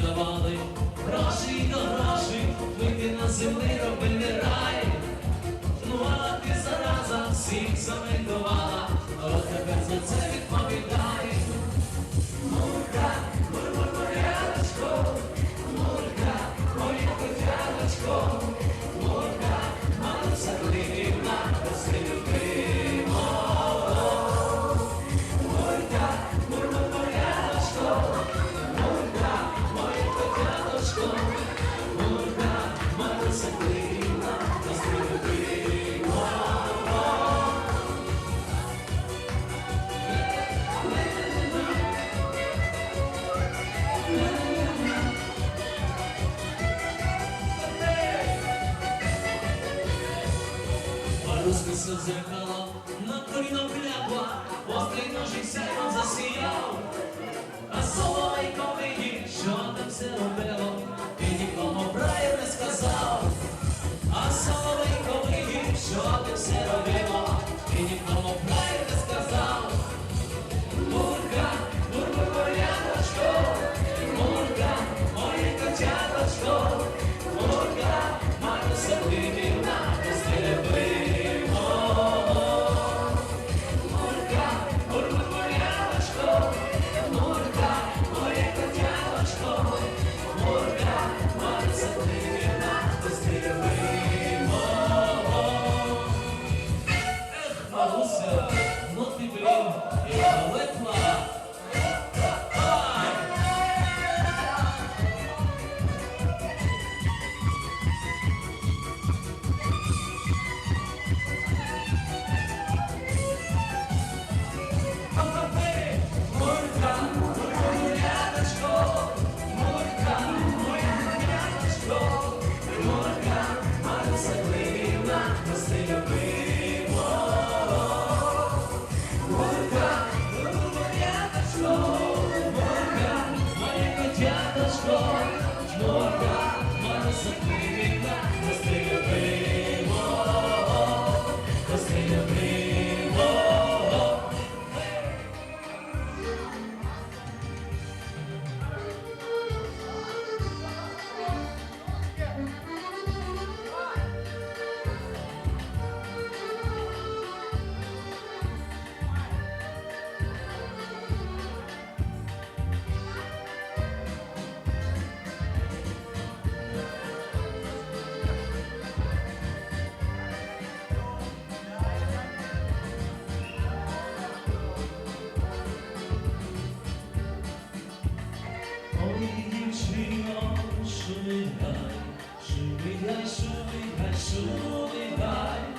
тобі гроші до гроші, вийти на землі робили рай. Ну а ти зараза всіх заментувала, от тепер за це відповідає. Мурка, мурмурячко, мурка, моя котяночко. she said. 一定去往未来，是未来，是未来，是未来。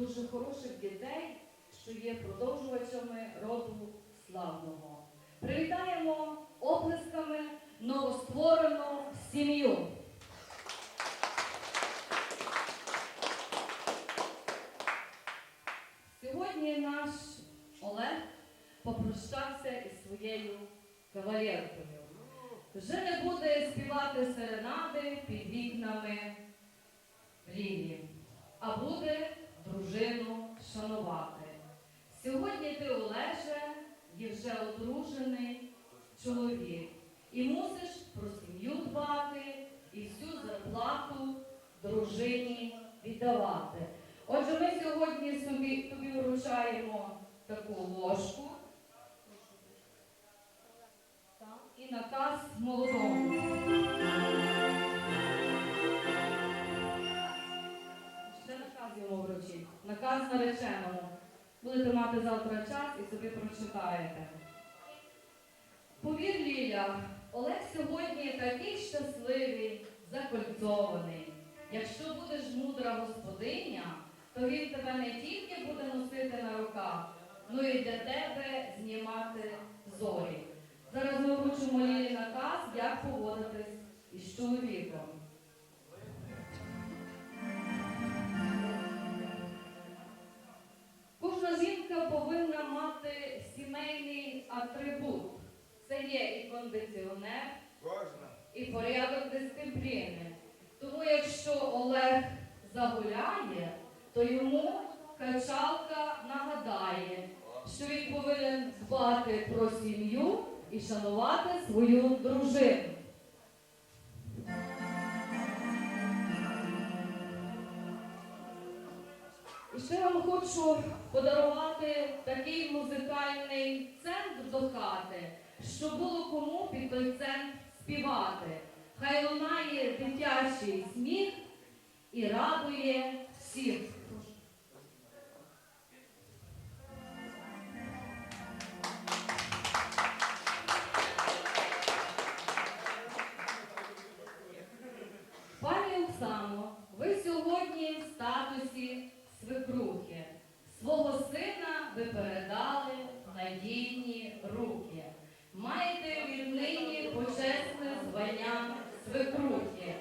Дуже хороших дітей, що є продовжувачами роду славного. Привітаємо оплесками новостворену сім'ю. Сьогодні наш Олег попрощався із своєю кавалеркою. Вже не буде співати серенади під вікнами Лілі, а буде дружину шанувати. Сьогодні ти, Олеже, є вже одружений чоловік і мусиш про сім'ю дбати і всю зарплату дружині віддавати. Отже, ми сьогодні собі, тобі вручаємо таку ложку і наказ молодому. Вручить. Нареченому. Будете мати завтра час і собі прочитаєте. Повір, Ліля, Олег сьогодні такий щасливий, закольцований. Якщо будеш мудра господиня, то він тебе не тільки буде носити на руках, ну і для тебе знімати зорі. Зараз ми вручимо Лілі наказ, як поводитись із чоловіком. Жінка повинна мати сімейний атрибут. Це є і кондиціонер, Кожна. і порядок дисципліни. Тому якщо Олег загуляє, то йому качалка нагадає, що він повинен дбати про сім'ю і шанувати свою дружину. Ще вам хочу подарувати такий музикальний центр до хати, щоб було кому під той центр співати. Хай лунає дитячий сміх і радує всіх. Руки. Маєте віднині почесне звання свекрухи.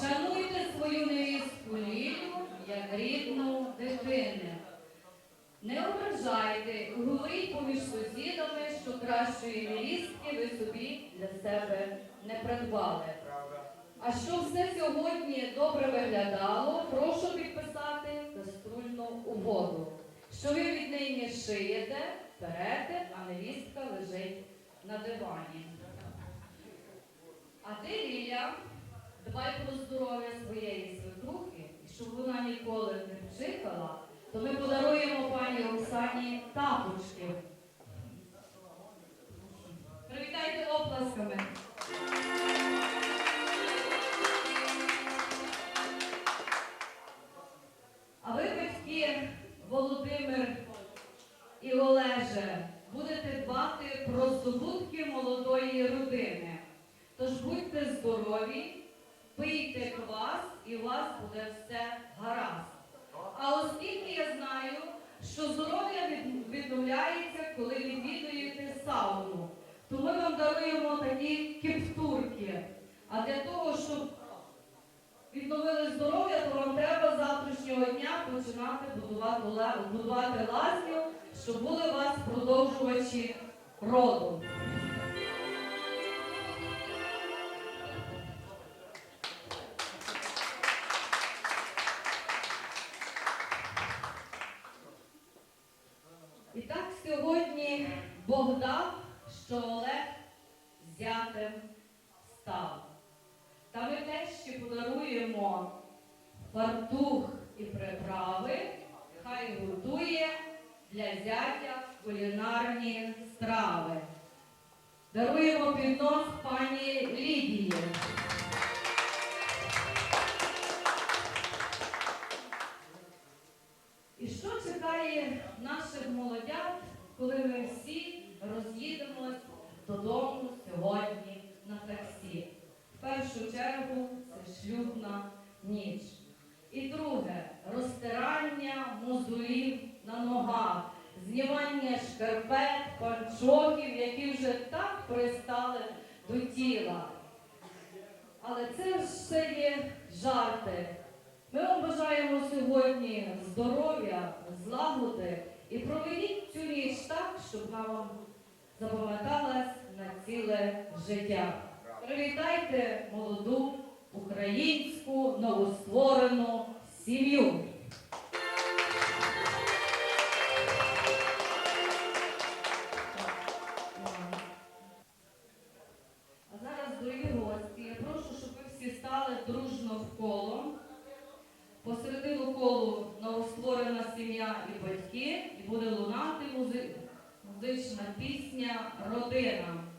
Шануйте свою невістку Лілю як рідну дитину. Не ображайте, говоріть поміж сусідами, що кращої невістки ви собі для себе не придбали. А щоб все сьогодні добре виглядало, прошу підписати каструльну угоду, що ви віднині шиєте, перете, а невістка лежить на дивані. А ти, Ліля, дбай про здоров'я своєї свекрухи, і щоб вона ніколи не вчихала, то ми подаруємо пані Оксані тапочки. Привітайте оплесками. Родини. Тож будьте здорові, пийте квас і у вас буде все гаразд. А оскільки я знаю, що здоров'я відновляється, коли відвідуєте сауну, то ми вам даруємо такі кептурки. А для того, щоб відновили здоров'я, то вам треба з завтрашнього дня починати будувати, будувати лазню, щоб були у вас продовжувачі роду. Бог що це є жарти. Ми вам бажаємо сьогодні здоров'я, злагоди і проведіть цю ніч так, щоб вона вам запам'яталась на ціле життя. Привітайте молоду українську новостворену сім'ю. Стали дружно в коло. Посередину колу новостворена сім'я і батьки, і буде лунати музична пісня Родина.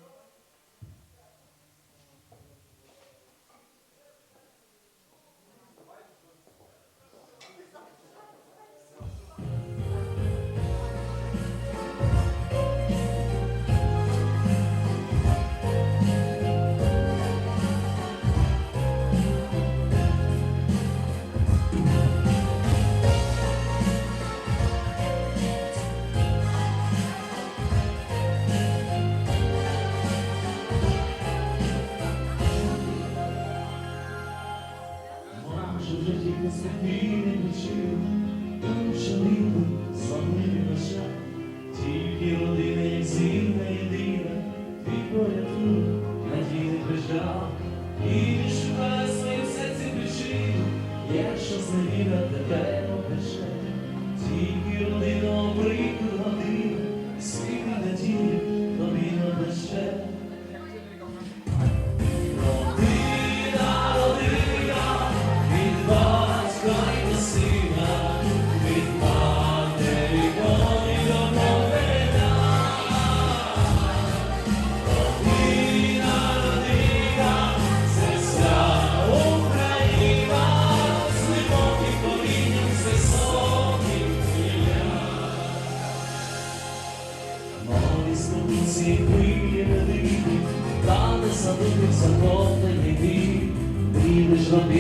Якщо зневіра тебе опече,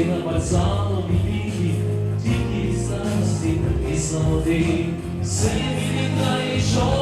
родина бальзамові віки, тільки старості і самоти. Все відлітає гріх,